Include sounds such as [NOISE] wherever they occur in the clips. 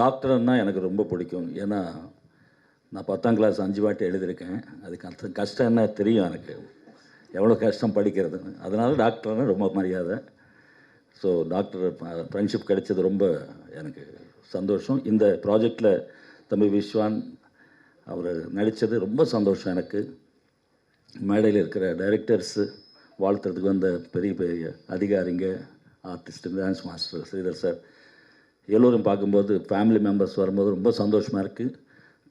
டாக்டர்னால் எனக்கு ரொம்ப பிடிக்கும். ஏன்னா நான் பத்தாம் கிளாஸ் அஞ்சு வாட்டி எழுதியிருக்கேன். அதுக்கு அந்த கஷ்டம் என்ன தெரியும் எனக்கு. எவ்வளோ கஷ்டம் படிக்கிறதுன்னு. அதனால டாக்டர்னால் ரொம்ப மரியாதை. ஸோ டாக்டர் ஃப்ரெண்ட்ஷிப் கிடைச்சது ரொம்ப எனக்கு சந்தோஷம். இந்த ப்ராஜெக்டில் தம்பி விஸ்வான் அவர் நடித்தது ரொம்ப சந்தோஷம் எனக்கு. மேடையில் இருக்கிற டைரக்டர்ஸு வாழ்த்துறதுக்கு வந்த பெரிய பெரிய அதிகாரிங்க artist dance master Sridhar sir எல்லோரும் பார்க்கும்போது ஃபேமிலி மெம்பர்ஸ் வரும்போது ரொம்ப சந்தோஷமாக இருக்குது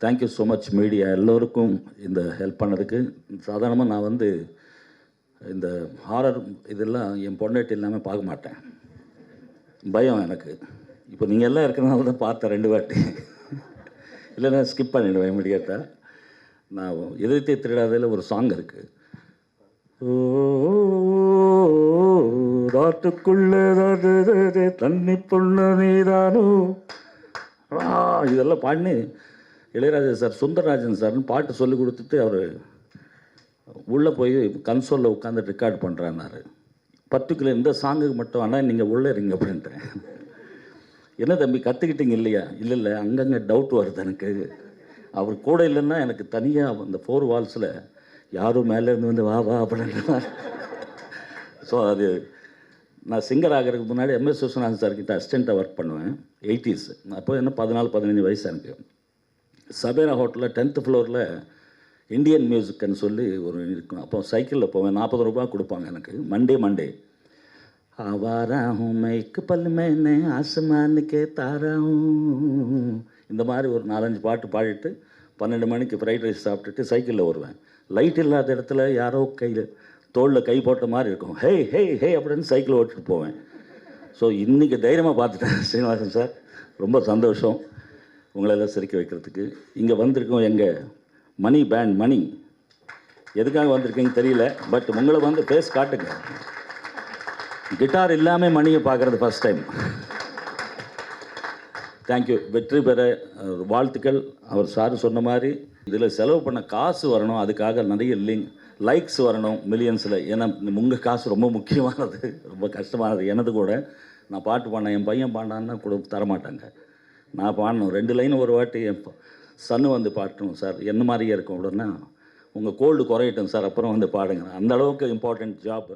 தேங்க்யூ ஸோ மச் மீடியா எல்லோருக்கும் இந்த ஹெல்ப் பண்ணதுக்கு. சாதாரணமாக நான் வந்து இந்த ஹாரர் இதெல்லாம் என் பொண்டாட்டி இல்லாமல் பார்க்க மாட்டேன். பயம் எனக்கு. இப்போ நீங்கள் எல்லாம் இருக்கிறனால தான் பார்த்தேன் ரெண்டு வாட்டி. இல்லைன்னா ஸ்கிப் பண்ணிடுவேன் இமீடியட்டாக நான் எதிர்த்தே திருடாதையில் ஒரு சாங் இருக்குது ஓ காட்டுக்குள்ளே தண்ணி பொண்ணு நீதானோ? இதெல்லாம் பாடினு இளையராஜா சார் சுந்தரராஜன் சார்னு பாட்டு சொல்லி கொடுத்துட்டு அவர் உள்ளே போய் கன்சோலில் உட்காந்து ரெக்கார்ட் பண்ணுறான்னாரு பர்டிகுலர் இந்த சாங்குக்கு மட்டும் ஆனால் நீங்கள் உள்ளே இருங்க அப்படின்ட்டேன். என்ன தம்பி கற்றுக்கிட்டீங்க இல்லையா? இல்லை இல்லை அங்கங்கே டவுட் வருது எனக்கு. அவர் கூட இல்லைன்னா எனக்கு தனியாக அந்த ஃபோர் வால்ஸில் யாரும் மேலே இருந்து வந்து வா வா அப்படின்ற ஸோ அது நான் சிங்கர் ஆகிறதுக்கு முன்னாடி எம்எஸ் விஸ்வநாதன் சார்கிட்ட அசிஸ்டண்ட்டாக ஒர்க் பண்ணுவேன். எயிட்டிஸ் அப்போ என்ன பதினாலு பதினஞ்சு வயசு எனக்கு. சபேரா ஹோட்டலில் டென்த்து ஃப்ளோரில் இந்தியன் மியூசிக்னு சொல்லி ஒரு இருக்கும். அப்போ சைக்கிளில் போவேன். நாற்பது ரூபா கொடுப்பாங்க எனக்கு. மண்டே மண்டே ஆவாரா ஹூம் பல்லுமே பல்லுமேனே ஆசமானுக்கே தாரா இந்த மாதிரி ஒரு நாலஞ்சு பாட்டு பாடிட்டு பன்னெண்டு மணிக்கு ஃப்ரைட் ரைஸ் சாப்பிட்டுட்டு சைக்கிளில் வருவேன். லைட் இல்லாத இடத்துல யாரோ கையில் தோளில் கை போட்ட மாதிரி இருக்கும். ஹே ஹே ஹே அப்படின்னு சைக்கிள் ஓட்டிட்டு போவேன். ஸோ இன்றைக்கி தைரியமாக பார்த்துட்டேன் [LAUGHS] ஸ்ரீனிவாசன் சார். ரொம்ப சந்தோஷம் உங்களெல்லாம் சிரிக்க வைக்கிறதுக்கு. இங்கே வந்திருக்கோம் எங்கள் மணி பேண்ட் மணி. எதுக்காக வந்திருக்கீங்கன்னு தெரியல பட் உங்களை வந்து பேஸ் காட்டுங்க. கிட்டார் இல்லாமல் மணியை பார்க்குறது ஃபஸ்ட் டைம் தேங்க்யூ வெற்றி பெற வாழ்த்துக்கள். அவர் சார் சொன்ன மாதிரி இதில் செலவு பண்ண காசு வரணும். அதுக்காக நிறைய லிங்க் லைக்ஸ் வரணும் மில்லியன்ஸில் ஏன்னா உங்கள் காசு ரொம்ப முக்கியமானது. ரொம்ப கஷ்டமானது. எனது கூட நான் பாட்டு பாடினேன் என் பையன் பாடினான்னா கூட தரமாட்டாங்க. நான் பாடணும். ரெண்டு லைன் ஒரு வாட்டி என் சன்னு வந்து பாட்டணும் சார். என்ன மாதிரியே இருக்கும் அப்படின்னா உங்கள் கோல்டு குறையட்டும் சார். அப்புறம் வந்து பாடுங்க. அந்த அளவுக்கு இம்பார்ட்டண்ட் ஜாப்